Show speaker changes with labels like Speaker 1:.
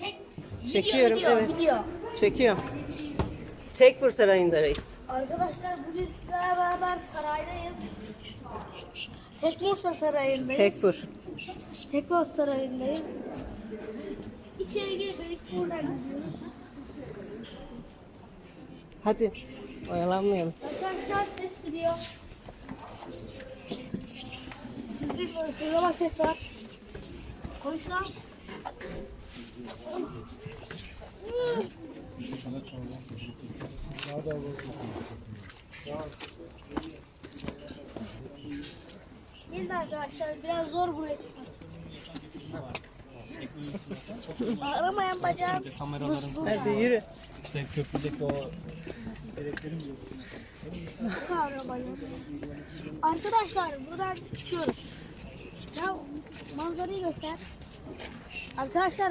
Speaker 1: Çek.
Speaker 2: Çekiyorum,
Speaker 1: gidiyor,
Speaker 2: evet.
Speaker 1: Gidiyor.
Speaker 2: Çekiyorum. Tekfur Sarayı'nda reis.
Speaker 1: Arkadaşlar bugün sizlerle beraber saraydayız. Tekbursa Sarayı'ndayız.
Speaker 2: Tekfur.
Speaker 1: Tekrar Sarayı'ndayız. İçeri girmedik. Buradan gidiyoruz.
Speaker 2: Hadi. Oyalanmayalım.
Speaker 1: Arkadaşlar ses gidiyor. Sizin sıralama ses var. Konuş lan. Gelin arkadaşlar biraz zor buraya çıkmak. Aramayan bacağım buz burada.
Speaker 2: Hadi yürü.
Speaker 3: İşte köprüdeki o.
Speaker 1: Arkadaşlar buradan çıkıyoruz. Ya manzarayı göster. Arkadaşlar